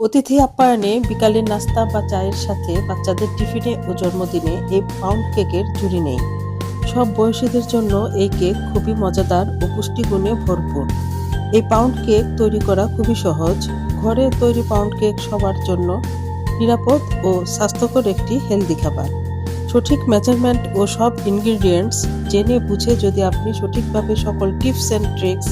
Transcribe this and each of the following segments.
অতিথি আপ্যায়নে বিকালের নাস্তা বা চায়ের সাথে বাচ্চাদের টিফিনে ও জন্মদিনে এই পাউন্ড কেকের জুড়ি নেই। সব বয়সীদের জন্য এই কেক খুবই মজাদার ও পুষ্টিগুণে ভরপুর। এই পাউন্ড কেক তৈরি করা খুবই সহজ। ঘরে তৈরি পাউন্ড কেক সবার জন্য নিরাপদ ও স্বাস্থ্যকর একটি হেলদি খাবার। সঠিক মেজারমেন্ট ও সব ইনগ্রিডিয়েন্টস জেনে বুঝে যদি আপনি সঠিকভাবে সকল টিপস অ্যান্ড ট্রিক্স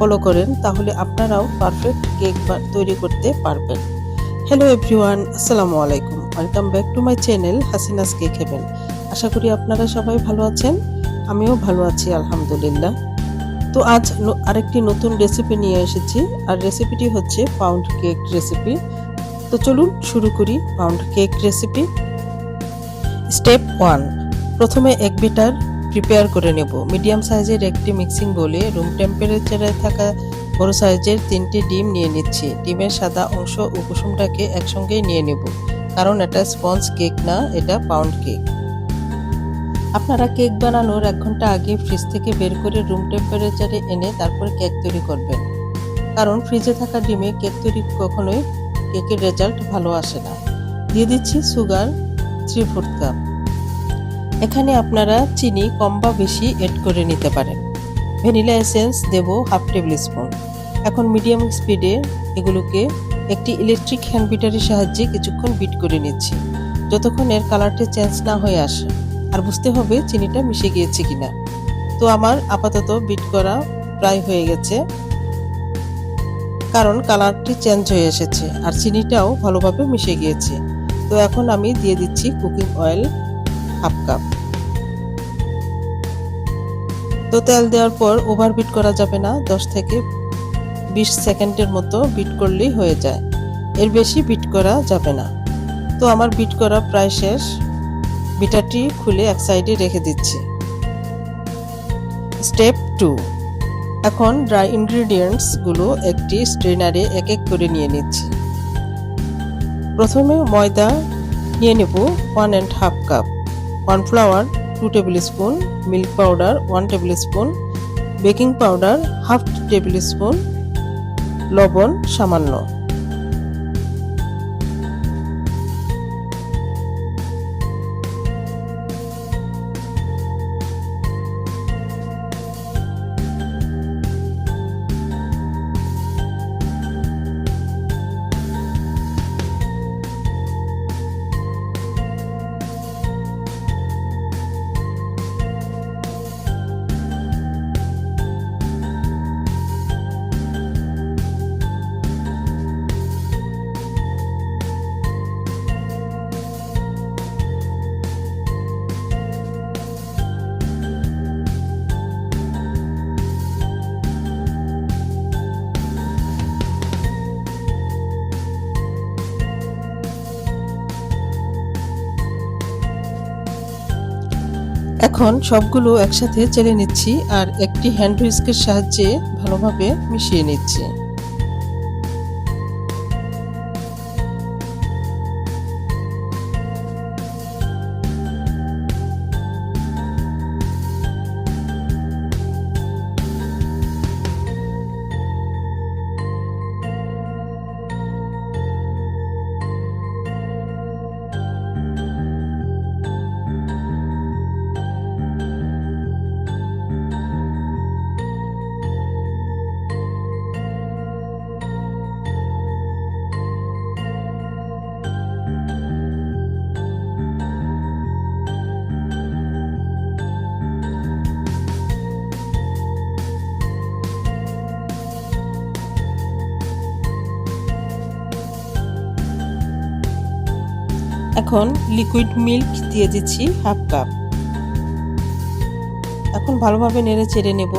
ফলো করেন, তাহলে আপনারাও পারফেক্ট কেক তৈরি করতে পারবেন। হ্যালো এভরিওয়ান আসসালামু আলাইকুম। Welcome back to my channel Hasina's cake heaven আশা করি আপনারা সবাই ভালো আছেন, আমিও ভালো আছি, আলহামদুলিল্লাহ। তো আজ আরেকটি নতুন রেসিপি নিয়ে এসেছি, আর রেসিপিটি হচ্ছে পাউন্ড কেক রেসিপি তো চলুন শুরু করি pound cake recipe step one প্রথমে এক বিটার প্রিপেয়ার করে নেব। মিডিয়াম সাইজের একটি মিক্সিং বলে রুম টেম্পারেচারে থাকা বড় সাইজের তিনটি ডিম নিয়ে নিচ্ছি। ডিমের সাদা অংশ ও কুসুমটাকে একসঙ্গেই নিয়ে নেব, কারণ এটা স্পঞ্জ কেক না, এটা পাউন্ড কেক আপনারা কেক বানানোর এক ঘণ্টা আগে ফ্রিজ থেকে বের করে রুম টেম্পারেচারে এনে তারপর কেক তৈরি করবেন। কারণ ফ্রিজে থাকা ডিমে কেক তৈরি কখনোই কেকের রেজাল্ট ভালো আসে না। দিয়ে দিচ্ছি সুগার থ্রি ফোর্থ কাপ এখানে আপনারা চিনি কম বা বেশি এড করে নিতে পারেন। ভ্যানিলা এসেন্স দেব হাফ টেবিল স্পুন এখন মিডিয়াম স্পিডে এগুলোকে একটি ইলেকট্রিক হ্যান্ড বিটারের সাহায্যে কিছুক্ষণ বিট করে নিচ্ছি। যতক্ষণ এর কালারটা চেঞ্জ না হয়ে আসে। আর বুঝতে হবে চিনিটা মিশে গিয়েছে কিনা। তো আমার আপাতত বিট করা প্রায় হয়ে গেছে। কারণ কালারটি চেঞ্জ হয়ে এসেছে। আর চিনিটাও ভালোভাবে মিশে গিয়েছে। তো এখন আমি দিয়ে দিচ্ছি কুকিং অয়েল হাফ কাপ। তো তেল দেওয়ার পর ওভার বিট করা যাবে না, দশ থেকে বিশ সেকেন্ডের মতো বিট করলেই হয়ে যায়। এর বেশি বিট করা যাবে না। তো আমার বিট করা প্রায় শেষ। বিটারটি খুলে এক সাইডে রেখে দিচ্ছি। স্টেপ টু এখন ড্রাই ইনগ্রিডিয়েন্টসগুলো একটি স্ট্রেনারে এক এক করে নিয়ে নিচ্ছি। প্রথমে ময়দা নিয়ে নেব one and half cup cornflour two tablespoon milk powder one tablespoon baking powder half tablespoon লবণ সামান্য। এখন সবগুলো একসাথে চেলে নিচ্ছি আর একটি হ্যান্ড হুইস্কের সাহায্যে ভালোভাবে মিশিয়ে নিচ্ছি। এখন লিকুইড মিল্ক দিয়ে দিচ্ছি হাফ কাপ এখন ভালোভাবে নেড়ে চেড়ে নেব।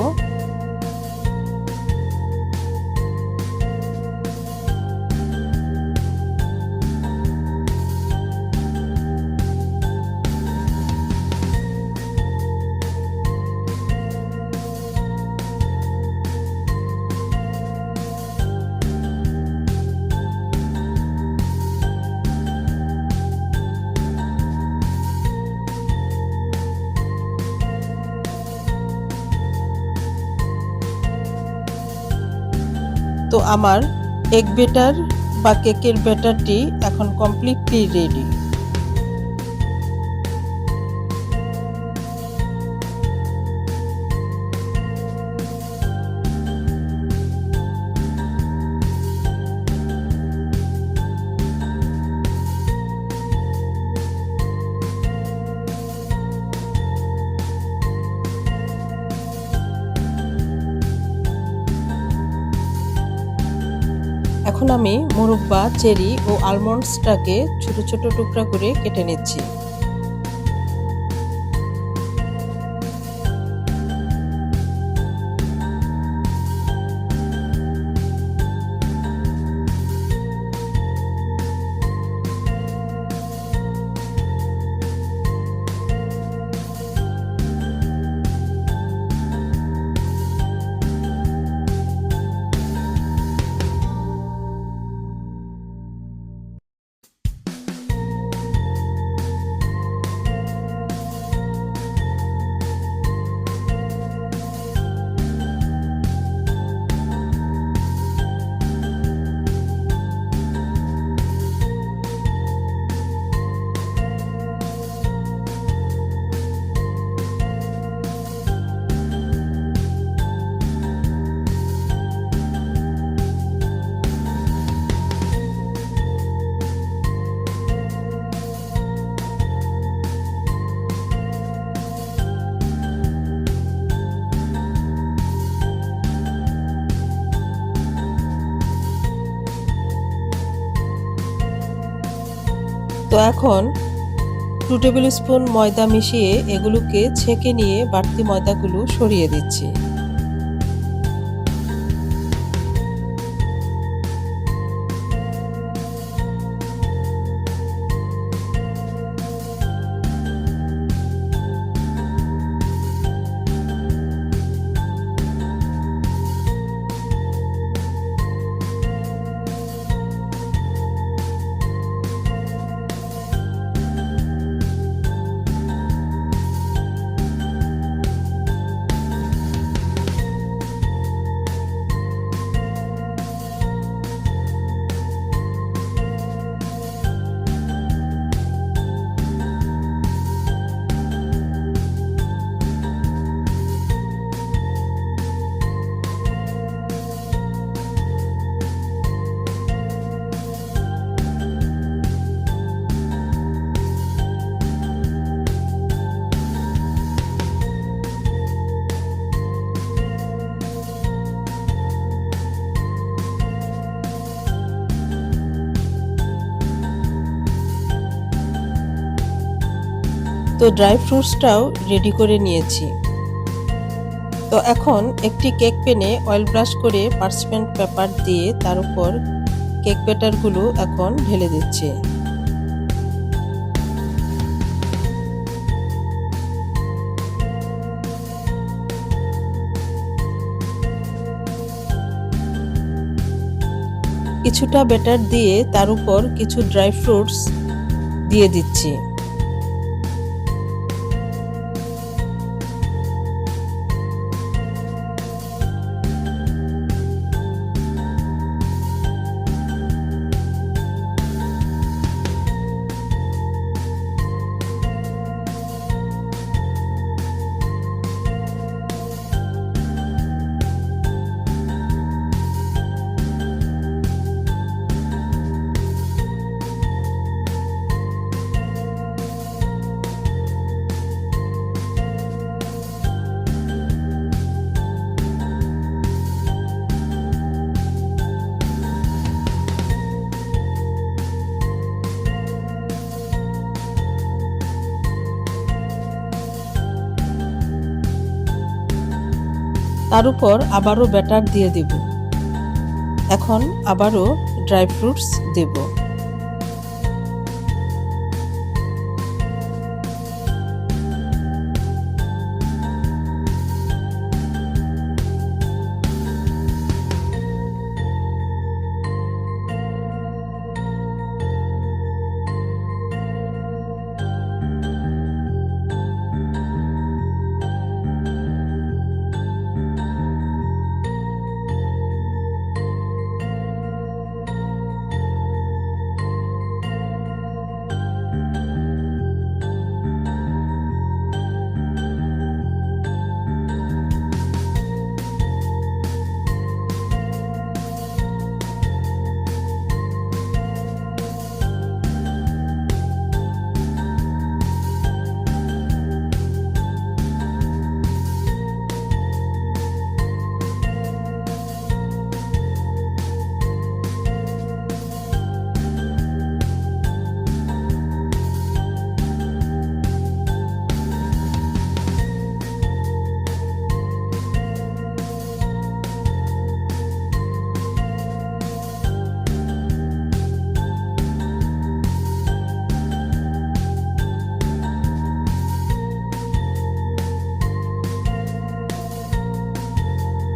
আমার এগ বেটার বা কেকের ব্যাটারটি এখন কমপ্লিটলি রেডি আমি মুরব্বা চেরি ও আলমন্ডসটাকে ছোট ছোট টুকরা করে কেটে নিচ্ছি। তো এখন টু টেবিল স্পুন ময়দা মিশিয়ে এগুলোকে ছেঁকে নিয়ে বাড়তি ময়দাগুলো সরিয়ে দিচ্ছি। তো ড্রাই ফ্রুটসটাও রেডি করে নিয়েছি। তো এখন একটি কেক পেনে অয়েল ব্রাশ করে পার্সমেন্ট পেপার দিয়ে তার উপর কেক ব্যাটারগুলো এখন ঢেলে দিচ্ছে। কিছুটা ব্যাটার দিয়ে তার উপর কিছু ড্রাই ফ্রুটস দিয়ে দিচ্ছি। তার উপর আবারও ব্যাটার দিয়ে দেব। এখন আবারও ড্রাই ফ্রুটস দেব।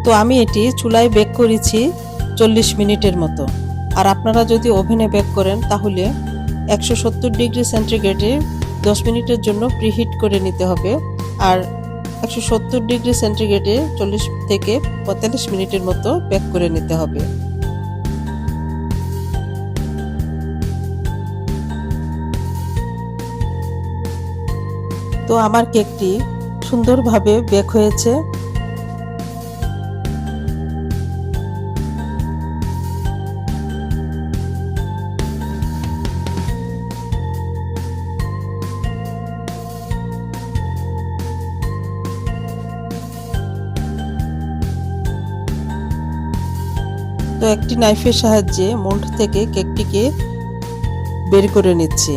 তো আমি এটি চুলায় বেক করেছি চল্লিশ মিনিটের মতো। আর আপনারা যদি ওভেনে বেক করেন, তাহলে একশো সত্তর ডিগ্রি সেন্টিগ্রেডে দশ মিনিটের জন্য প্রিহিট করে নিতে হবে। আর একশো সত্তর ডিগ্রি সেন্টিগ্রেডে চল্লিশ থেকে পঁয়তাল্লিশ মিনিটের মতো বেক করে নিতে হবে। তো আমার কেকটি সুন্দরভাবে বেক হয়েছে। তো একটি নাইফের সাহায্যে মোল্ড থেকে কেকটিকে বের করে নিচ্ছি।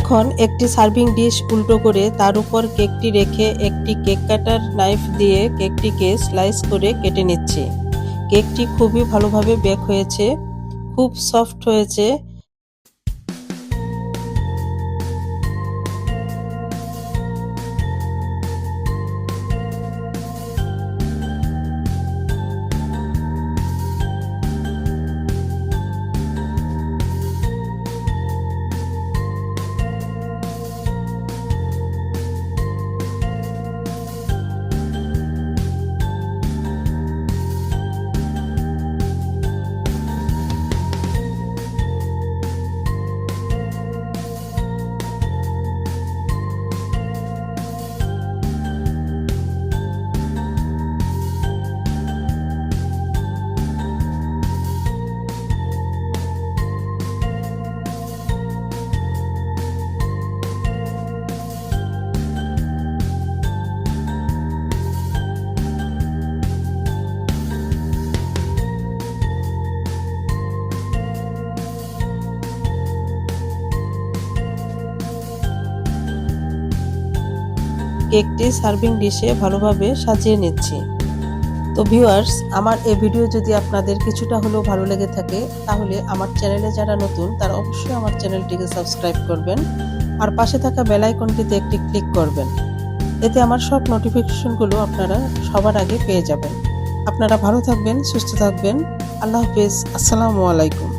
এখন একটি সার্ভিং ডিশ উল্টো করে তার উপর কেকটি রেখে একটি কেক কাটার নাইফ দিয়ে কেকটিকে স্লাইস করে কেটে নিচ্ছি। কেকটি খুবই ভালোভাবে বেক হয়েছে, খুব সফট হয়েছে কেকটি সার্ভিং ডিশে ভালোভাবে সাজিয়ে নিচ্ছি। তো ভিউয়ার্স আমার এই ভিডিও যদি আপনাদের কিছুটা হলেও ভালো লেগে থাকে, তাহলে আমার চ্যানেলে যারা নতুন, তারা অবশ্যই আমার চ্যানেলটিকে সাবস্ক্রাইব করবেন আর পাশে থাকা বেল আইকনটিতে একটি ক্লিক করবেন। এতে আমার সব নোটিফিকেশনগুলো আপনারা সবার আগে পেয়ে যাবেন। আপনারা ভালো থাকবেন, সুস্থ থাকবেন। আল্লাহ হাফিজ। আসসালামু আলাইকুম।